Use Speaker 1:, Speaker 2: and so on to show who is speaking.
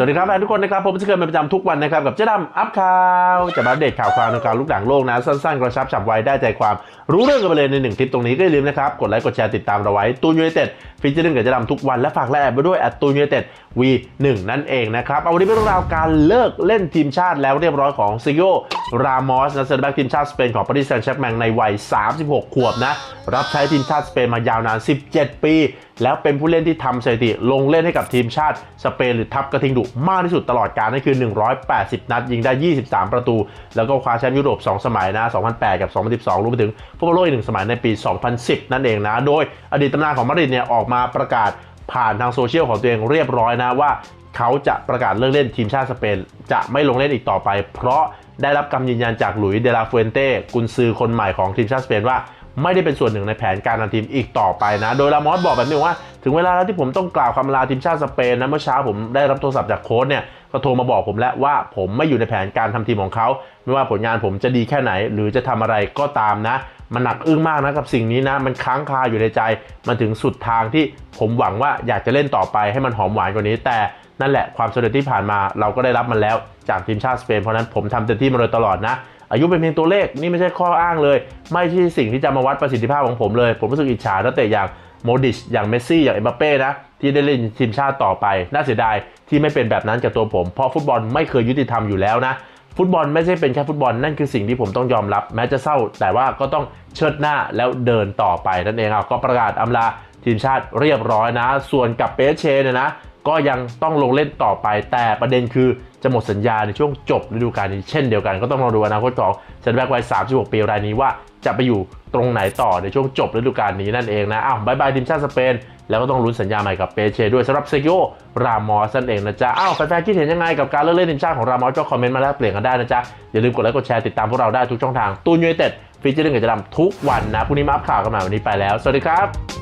Speaker 1: สวัสดีครับแฟนทุกคนนะครับผมจะเคยเป็นประจำทุกวันนะครับกับเจ๊ดำอัพข่าวจะมาอัปเดตข่าวคราวในการลุกด่างโลกนะ สั้นๆ กระชับฉับไวได้ใจความรู้เรื่องกันไปเลยในหนึ่งคลิปตรงนี้ก็อย่าลืมนะครับ กดไลค์กดแชร์ติดตามเราไว้ตูนยูไนเต็ดฟีเจอร์หนึ่งกับเจ๊ดำทุกวันและฝากแลกไปด้วยแอดตูนยูไนเต็ด วีหนึ่งนั่นเองนะครับเอาวันนี้เป็นเรื่องราวการเลิกเล่นทีมชาติแล้วเรียบร้อยของซิโยรามอสนะเซนแบ็กทีมชาติสเปนของปารีสแซงต์แชร์แมงในวัย 36 ขวบนะ รับใช้ทีมชาติสเปนมายาวนาน 17 ปี แล้วเป็นผู้เล่นที่ทำสถิติ ลงเล่นให้กับทีมชาติสเปนหรือทัพกระทิงดุมากที่สุดตลอดกาลนั่นคือ 180 นัด ยิงได้ 23 ประตู แล้วก็คว้าแชมป์ยุโรป 2 สมัยนะ 2008 กับ 2012 รวมไปถึงฟุตบอลโลกอีกหนึ่งสมัยในปี 2010 นั่นเองนะ โดยอดีตตำนานของมาดริดเนี่ยออกมาประกาศ ผ่านทางโซเชียลของตัวเองเรียบร้อยนะว่าเขาจะประกาศเลิกเล่นทีมชาติสเปน จะไม่ลงเล่นอีกต่อไป เพราะได้รับคำยืนยันจากหลุยส์เดลาฟูเอนเต้กุนซือคนใหม่ของทีมชาติสเปนว่าไม่ได้เป็นส่วนหนึ่งในแผนการนำทีมอีกต่อไปนะ โดยลามอสบอกแบบนี้ว่า ถึงเวลาแล้วที่ผมต้องกล่าวคำลาทีมชาติสเปนนะ เมื่อเช้าผมได้รับโทรศัพท์จากโค้ชเนี่ย ก็โทรมาบอกผมแล้วว่าผมไม่อยู่ในแผนการทำทีมของเขา ไม่ว่าผลงานผมจะดีแค่ไหน หรือจะทำอะไรก็ตามนะ มันหนักอึ้งมากนะกับสิ่งนี้นะ มันค้างคาอยู่ในใจ มันถึงสุดทางที่ผมหวังว่าอยากจะเล่นต่อไปให้มันหอมหวานกว่านี้ แต่นั่นแหละความสำเร็จที่ผ่านมาเราก็ได้รับมันแล้วจากทีมชาติสเปน เพราะนั้นผมทำเต็มที่มาโดยตลอดนะ อายุเป็นเพียงตัวเลขนี่ไม่ใช่ข้ออ้างเลย ไม่ใช่สิ่งที่จะมาวัดประสิทธิภาพของผมเลย ผมรู้สึกอิจฉานักเตะอย่างโมดิชอย่างเมสซี่อย่างเอ็มบัปเป้นะที่ได้เล่นทีมชาติต่อไป น่าเสียดายที่ไม่เป็นแบบนั้นกับตัวผม เพราะฟุตบอลไม่เคยยุติธรรมอยู่แล้วนะ ฟุตบอลไม่ใช่เป็นแค่ฟุตบอลนั่นคือสิ่งที่ผมต้องยอมรับ แม้จะเศร้า แต่ว่าก็ต้องเชิดหน้าแล้วเดินต่อไปนั่นเองครับก็ประกาศอำลาทีมชาติเรียบร้อยนะ ส่วนกับเปเชเนี่ยนะ ก็ยังต้องลงเล่นต่อไป แต่ประเด็นคือจะหมดสัญญาในช่วงจบฤดูกาลนี้เช่นเดียวกันก็ต้องรอดูอนาคตของเซนแบ็กวัย 36 ปีรายนี้ว่าจะไปอยู่ตรงไหนต่อในช่วงจบฤดูกาลนี้นั่นเองนะอ้าวบายบายทีมชาติสเปน แล้วก็ต้องลุ้นสัญญาใหม่กับเปเชด้วยสำหรับเซกิโอรามอสนั่นเองนะจ๊ะอ้าวแฟนๆคิดเห็นยังไงกับการเลิกเล่นทีมชาติของรามอสก็คอมเมนต์มาแลกเปลี่ยนกันได้นะจ๊ะอย่าลืมกดไลค์กดแชร์ติดตามพวกเราได้ทุกช่องทางตูนยูไนเต็ดฟีเจอร์เรื่องกับจะดำทุกวันนะพรุ่งนี้มาอัพข่าวกันใหม่วันนี้ไปแล้วสวัสดีครับ